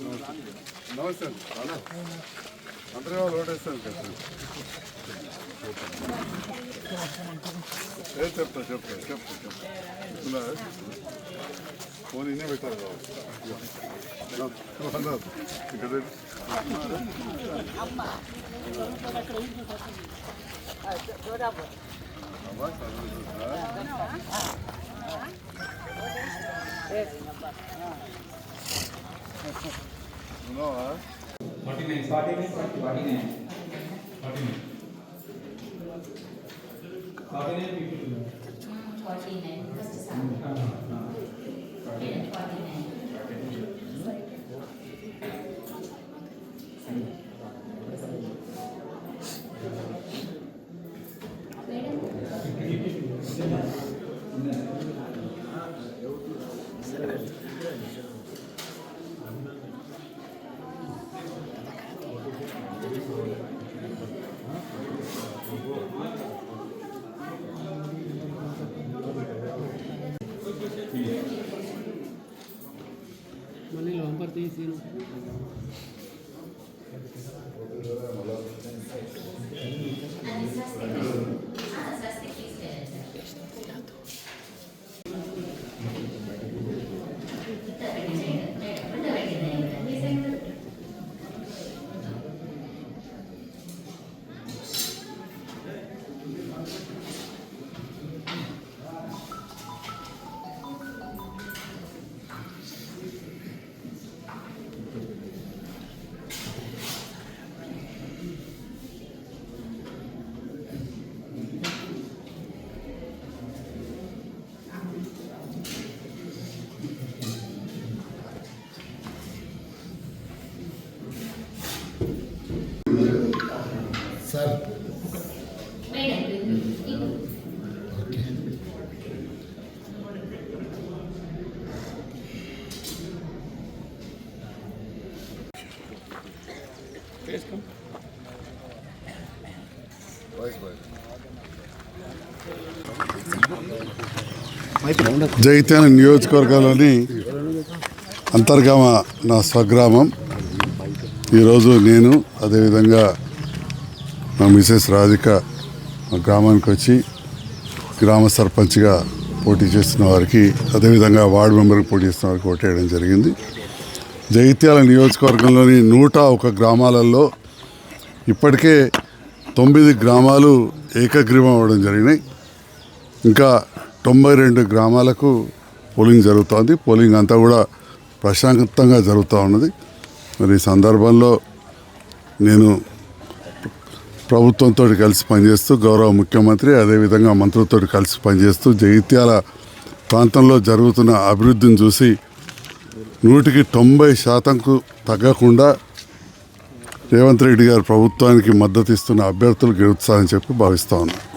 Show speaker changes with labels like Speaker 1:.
Speaker 1: నమస్తే అండి అందరూ వాళ్ళు ఓటేస్తాను కదా ఏ చెప్తా చెప్తా చెప్తా చెప్తా ఫోన్ ఇన్నే పెట్టారు ఇక్కడ అమ్మా
Speaker 2: No, huh? 49. 49, 49. 49. 49 people.
Speaker 3: 49. Just a second. No, no, no. 49. 49. Madam? te hicieron?
Speaker 4: Sir. Okay
Speaker 1: Jagtial నియోజకవర్గంలోని అంతర్గామ నా స్వగ్రామం. ఈరోజు నేను అదేవిధంగా మా మిసెస్ రాధిక మా గ్రామానికి వచ్చి గ్రామ సర్పంచ్గా పోటీ చేస్తున్న వారికి అదేవిధంగా వార్డు మెంబర్కి పోటీ చేస్తున్న వారికి ఓటేయడం జరిగింది. జగిత్యాల నియోజకవర్గంలోని నూట ఒక గ్రామాలలో ఇప్పటికే తొమ్మిది గ్రామాలు ఏకగ్రీవం అవ్వడం జరిగినాయి. ఇంకా తొంభై రెండు గ్రామాలకు పోలింగ్ జరుగుతోంది. పోలింగ్ అంతా కూడా ప్రశాంతంగా జరుగుతూ ఉన్నది. మరి ఈ సందర్భంలో నేను ప్రభుత్వంతో కలిసి పనిచేస్తూ గౌరవ ముఖ్యమంత్రి అదేవిధంగా మంత్రులతో కలిసి పనిచేస్తూ జగిత్యాల ప్రాంతంలో జరుగుతున్న అభివృద్ధిని చూసి నూటికి తొంభై శాతంకు తగ్గకుండా రేవంత్ రెడ్డి గారి ప్రభుత్వానికి మద్దతు ఇస్తున్న అభ్యర్థులు గెలుస్తారని చెప్పి భావిస్తా ఉన్నాను